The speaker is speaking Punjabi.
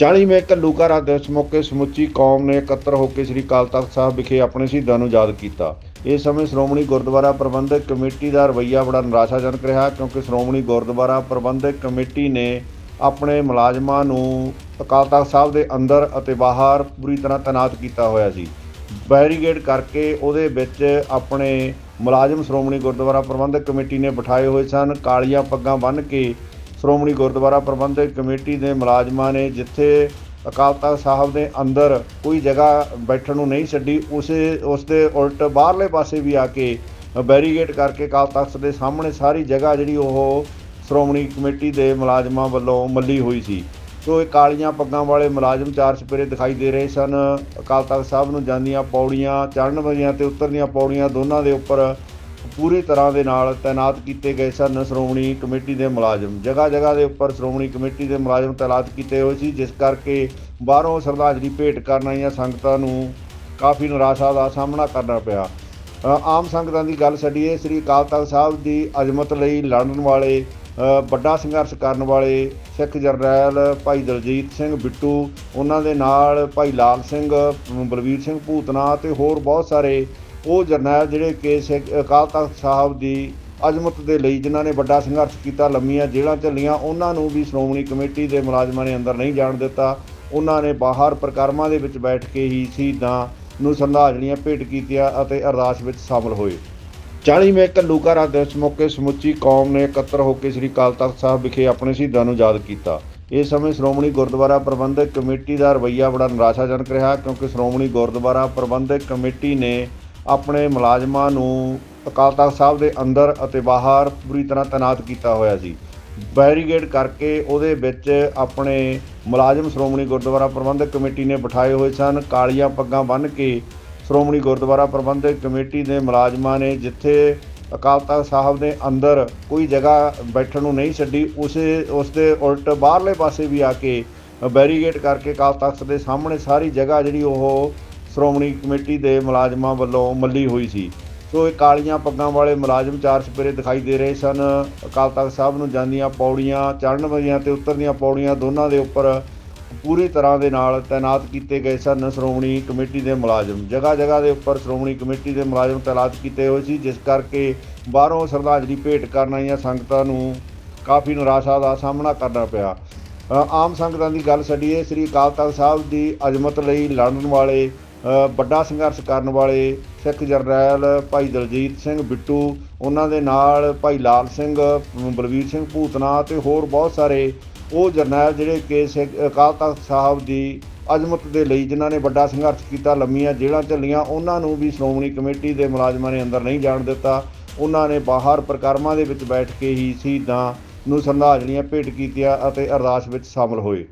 40ਵੇਂ ਘੱਲੂਘਾਰਾ ਦਿਵਸ ਮੌਕੇ ਸਮੁੱਚੀ ਕੌਮ ਨੇ ਇਕੱਤਰ ਹੋ ਕੇ ਸ੍ਰੀ ਅਕਾਲ ਤਖਤ ਸਾਹਿਬ ਵਿਖੇ ਆਪਣੇ ਸ਼ਹੀਦਾਂ ਨੂੰ ਯਾਦ ਕੀਤਾ। ਇਸ ਸਮੇਂ ਸ਼੍ਰੋਮਣੀ ਗੁਰਦੁਆਰਾ ਪ੍ਰਬੰਧਕ ਕਮੇਟੀ ਦਾ ਰਵੱਈਆ ਬੜਾ ਨਿਰਾਸ਼ਾਜਨਕ ਰਿਹਾ ਕਿਉਂਕਿ ਸ਼੍ਰੋਮਣੀ ਗੁਰਦੁਆਰਾ ਪ੍ਰਬੰਧਕ ਕਮੇਟੀ ਨੇ ਆਪਣੇ ਮੁਲਾਜ਼ਮਾਂ ਨੂੰ ਅਕਾਲ ਤਖਤ ਸਾਹਿਬ ਦੇ ਅੰਦਰ ਅਤੇ ਬਾਹਰ ਪੂਰੀ ਤਰ੍ਹਾਂ ਤੈਨਾਤ ਕੀਤਾ ਹੋਇਆ ਸੀ। ਬੈਰੀਗੇਡ ਕਰਕੇ ਉਹਦੇ ਵਿੱਚ ਆਪਣੇ ਮੁਲਾਜ਼ਮ ਸ਼੍ਰੋਮਣੀ ਗੁਰਦੁਆਰਾ ਪ੍ਰਬੰਧਕ ਕਮੇਟੀ ਨੇ ਬਿਠਾਏ ਹੋਏ ਸਨ, ਕਾਲੀਆਂ ਪੱਗਾਂ ਬੰਨ੍ਹ ਕੇ ਸ਼੍ਰੋਮਣੀ ਗੁਰਦੁਆਰਾ ਪ੍ਰਬੰਧਕ ਕਮੇਟੀ ਦੇ ਮੁਲਾਜ਼ਮਾਂ ਨੇ ਜਿੱਥੇ ਅਕਾਲ ਤਖਤ ਸਾਹਿਬ ਦੇ ਅੰਦਰ ਕੋਈ ਜਗ੍ਹਾ ਬੈਠਣ ਨੂੰ ਨਹੀਂ ਛੱਡੀ, ਉਸੇ ਉਸ ਦੇ ਉਲਟ ਬਾਹਰਲੇ ਪਾਸੇ ਵੀ ਆ ਕੇ ਬੈਰੀਗੇਟ ਕਰਕੇ ਅਕਾਲ ਤਖਤ ਦੇ ਸਾਹਮਣੇ ਸਾਰੀ ਜਗ੍ਹਾ ਜਿਹੜੀ ਉਹ ਸ਼੍ਰੋਮਣੀ ਕਮੇਟੀ ਦੇ ਮੁਲਾਜ਼ਮਾਂ ਵੱਲੋਂ ਮੱਲੀ ਹੋਈ ਸੀ। ਸੋ ਇਹ ਕਾਲੀਆਂ ਪੱਗਾਂ ਵਾਲੇ ਮੁਲਾਜ਼ਮ ਚਾਰ ਸਪੇਰੇ ਦਿਖਾਈ ਦੇ ਰਹੇ ਸਨ। ਅਕਾਲ ਤਖਤ ਸਾਹਿਬ ਨੂੰ ਜਾਂਦੀਆਂ ਪੌੜੀਆਂ, ਚੜ੍ਹਨ ਵਾਲੀਆਂ ਤੇ ਉਤਰਦੀਆਂ ਪੌੜੀਆਂ ਦੋਨਾਂ ਦੇ ਉੱਪਰ ਪੂਰੀ ਤਰ੍ਹਾਂ ਦੇ ਨਾਲ ਤਾਇਨਾਤ ਕੀਤੇ ਗਏ ਸਨ ਸ਼੍ਰੋਮਣੀ ਕਮੇਟੀ ਦੇ ਮੁਲਾਜ਼ਮ। ਜਗ੍ਹਾ ਜਗ੍ਹਾ ਦੇ ਉੱਪਰ ਸ਼੍ਰੋਮਣੀ ਕਮੇਟੀ ਦੇ ਮੁਲਾਜ਼ਮ ਤਾਇਨਾਤ ਕੀਤੇ ਹੋਏ ਸੀ ਜਿਸ ਕਰਕੇ ਬਾਹਰੋਂ ਸ਼ਰਧਾਂਜਲੀ ਭੇਟ ਕਰਨ ਆਈਆਂ ਸੰਗਤਾਂ ਨੂੰ ਕਾਫੀ ਨਿਰਾਸ਼ਾ ਦਾ ਸਾਹਮਣਾ ਕਰਨਾ ਪਿਆ। ਆਮ ਸੰਗਤਾਂ ਦੀ ਗੱਲ ਛੱਡੀਏ ਸ੍ਰੀ ਅਕਾਲ ਤਖਤ ਸਾਹਿਬ ਦੀ ਅਜ਼ਮਤ ਲਈ ਲੜਨ ਵਾਲੇ ਵੱਡਾ ਸੰਘਰਸ਼ ਕਰਨ ਵਾਲੇ ਸਿੱਖ ਜਰਨੈਲ ਭਾਈ ਦਲਜੀਤ ਸਿੰਘ ਬਿੱਟੂ ਉਹਨਾਂ ਦੇ ਨਾਲ ਭਾਈ ਲਾਲ ਸਿੰਘ ਅ, ਬਲਵੀਰ ਸਿੰਘ ਭੂਤਨਾ ਤੇ ਹੋਰ ਬਹੁਤ ਸਾਰੇ ਉਹ ਜਰਨੈਲ ਜਿਹੜੇ ਕਿ ਸਿੱਖ ਅਕਾਲ ਤਖਤ ਸਾਹਿਬ ਦੀ ਅਜ਼ਮਤ ਦੇ ਲਈ ਜਿਨ੍ਹਾਂ ਨੇ ਵੱਡਾ ਸੰਘਰਸ਼ ਕੀਤਾ, ਲੰਮੀਆਂ ਜੇਲ੍ਹਾਂ ਝੱਲੀਆਂ, ਉਹਨਾਂ ਨੂੰ ਵੀ ਸ਼੍ਰੋਮਣੀ ਕਮੇਟੀ ਦੇ ਮੁਲਾਜ਼ਮਾਂ ਨੇ ਅੰਦਰ ਨਹੀਂ ਜਾਣ ਦਿੱਤਾ। ਉਹਨਾਂ ਨੇ ਬਾਹਰ ਪ੍ਰਕਰਮਾਂ ਦੇ ਵਿੱਚ ਬੈਠ ਕੇ ਹੀ ਸ਼ਹੀਦਾਂ ਨੂੰ ਸ਼ਰਧਾਂਜਲੀਆਂ ਭੇਟ ਕੀਤੀਆਂ ਅਤੇ ਅਰਦਾਸ ਵਿੱਚ ਸ਼ਾਮਲ ਹੋਏ। 40ਵੇਂ ਘੱਲੂਘਾਰਾ ਦਿਵਸ ਮੌਕੇ ਸਮੁੱਚੀ ਕੌਮ ਨੇ ਇਕੱਤਰ ਹੋ ਕੇ ਸ੍ਰੀ ਅਕਾਲ ਤਖਤ ਸਾਹਿਬ ਵਿਖੇ ਆਪਣੇ ਸ਼ਹੀਦਾਂ ਨੂੰ ਯਾਦ ਕੀਤਾ। ਇਸ ਸਮੇਂ ਸ਼੍ਰੋਮਣੀ ਗੁਰਦੁਆਰਾ ਪ੍ਰਬੰਧਕ ਕਮੇਟੀ ਦਾ ਰਵੱਈਆ ਬੜਾ ਨਿਰਾਸ਼ਾਜਨਕ ਰਿਹਾ ਕਿਉਂਕਿ ਸ਼੍ਰੋਮਣੀ ਗੁਰਦੁਆਰਾ ਪ੍ਰਬੰਧਕ ਕਮੇਟੀ ਨੇ ਆਪਣੇ ਮੁਲਾਜ਼ਮਾਂ ਨੂੰ ਅਕਾਲ ਤਖਤ ਸਾਹਿਬ ਦੇ ਅੰਦਰ ਅਤੇ ਬਾਹਰ ਪੂਰੀ ਤਰ੍ਹਾਂ ਤਾਇਨਾਤ ਕੀਤਾ ਹੋਇਆ ਸੀ। ਬੈਰੀਗੇਡ ਕਰਕੇ ਉਹਦੇ ਵਿੱਚ ਆਪਣੇ ਮੁਲਾਜ਼ਮ ਸ਼੍ਰੋਮਣੀ ਗੁਰਦੁਆਰਾ ਪ੍ਰਬੰਧਕ ਕਮੇਟੀ ਨੇ ਬਿਠਾਏ ਹੋਏ ਸਨ। ਕਾਲੀਆਂ ਪੱਗਾਂ ਬੰਨ੍ਹ ਕੇ ਸ਼੍ਰੋਮਣੀ ਗੁਰਦੁਆਰਾ ਪ੍ਰਬੰਧਕ ਕਮੇਟੀ ਦੇ ਮੁਲਾਜ਼ਮਾਂ ਨੇ ਜਿੱਥੇ ਅਕਾਲ ਤਖਤ ਸਾਹਿਬ ਦੇ ਅੰਦਰ ਕੋਈ ਜਗ੍ਹਾ ਬੈਠਣ ਨੂੰ ਨਹੀਂ ਛੱਡੀ, ਉਸੇ ਉਸ ਦੇ ਉਲਟ ਬਾਹਰਲੇ ਪਾਸੇ ਵੀ ਆ ਕੇ ਬੈਰੀਗੇਡ ਕਰਕੇ ਅਕਾਲ ਤਖਤ ਦੇ ਸਾਹਮਣੇ ਸਾਰੀ ਜਗ੍ਹਾ ਜਿਹੜੀ ਉਹ ਸ਼੍ਰੋਮਣੀ ਕਮੇਟੀ ਦੇ ਮੁਲਾਜ਼ਮਾਂ ਵੱਲੋਂ ਮੱਲੀ ਹੋਈ ਸੀ। ਸੋ ਇਹ ਕਾਲੀਆਂ ਪੱਗਾਂ ਵਾਲੇ ਮੁਲਾਜ਼ਮ ਚਾਰ ਚੁਫੇਰੇ ਦਿਖਾਈ ਦੇ ਰਹੇ ਸਨ। ਅਕਾਲ ਤਖਤ ਸਾਹਿਬ ਨੂੰ ਜਾਂਦੀਆਂ ਪੌੜੀਆਂ, ਚੜ੍ਹਨ ਵਾਲੀਆਂ ਤੇ ਉਤਰਦੀਆਂ ਪੌੜੀਆਂ ਦੋਨਾਂ ਦੇ ਉੱਪਰ ਪੂਰੀ ਤਰ੍ਹਾਂ ਦੇ ਨਾਲ ਤਾਇਨਾਤ ਕੀਤੇ ਗਏ ਸਨ ਸ਼੍ਰੋਮਣੀ ਕਮੇਟੀ ਦੇ ਮੁਲਾਜ਼ਮ। ਜਗ੍ਹਾ ਜਗ੍ਹਾ ਦੇ ਉੱਪਰ ਸ਼੍ਰੋਮਣੀ ਕਮੇਟੀ ਦੇ ਮੁਲਾਜ਼ਮ ਤਾਇਨਾਤ ਕੀਤੇ ਹੋਏ ਸੀ, ਜਿਸ ਕਰਕੇ ਬਾਹਰੋਂ ਸ਼ਰਧਾਂਜਲੀ ਭੇਟ ਕਰਨ ਆਈਆਂ ਸੰਗਤਾਂ ਨੂੰ ਕਾਫੀ ਨਿਰਾਸ਼ਾ ਦਾ ਸਾਹਮਣਾ ਕਰਨਾ ਪਿਆ। ਆਮ ਸੰਗਤਾਂ ਦੀ ਗੱਲ ਛੱਡੀਏ, ਸ੍ਰੀ ਅਕਾਲ ਤਖਤ ਸਾਹਿਬ ਦੀ ਅਜ਼ਮਤ ਲਈ ਲੜਨ ਵਾਲੇ ਵੱਡਾ ਸੰਘਰਸ਼ ਕਰਨ ਵਾਲੇ ਸਿੱਖ ਜਰਨੈਲ ਭਾਈ ਦਲਜੀਤ ਸਿੰਘ ਬਿੱਟੂ ਉਹਨਾਂ ਦੇ ਨਾਲ ਭਾਈ ਲਾਲ ਸਿੰਘ ਅ, ਬਲਵੀਰ ਸਿੰਘ ਭੂਤਨਾ ਤੇ ਹੋਰ ਬਹੁਤ ਸਾਰੇ ਉਹ ਜਰਨੈਲ ਜਿਹੜੇ ਕਿ ਸਿੱਖ ਅਕਾਲ ਤਖਤ ਸਾਹਿਬ ਦੀ ਅਜ਼ਮਤ ਦੇ ਲਈ ਜਿਨ੍ਹਾਂ ਨੇ ਵੱਡਾ ਸੰਘਰਸ਼ ਕੀਤਾ ਲੰਮੀਆਂ ਜੇਲ੍ਹਾਂ ਝੱਲੀਆਂ ਉਹਨਾਂ ਨੂੰ ਵੀ ਸ਼੍ਰੋਮਣੀ ਕਮੇਟੀ ਦੇ ਮੁਲਾਜ਼ਮਾਂ ਨੇ ਅੰਦਰ ਨਹੀਂ ਜਾਣ ਦਿੱਤਾ। ਉਹਨਾਂ ਨੇ ਬਾਹਰ ਪ੍ਰਕਰਮਾਂ ਦੇ ਵਿੱਚ ਬੈਠ ਕੇ ਹੀ ਸ਼ਹੀਦਾਂ ਨੂੰ ਸ਼ਰਧਾਂਜਲੀਆਂ ਭੇਟ ਕੀਤੀਆਂ ਅਤੇ ਅਰਦਾਸ ਵਿੱਚ ਸ਼ਾਮਲ ਹੋਏ।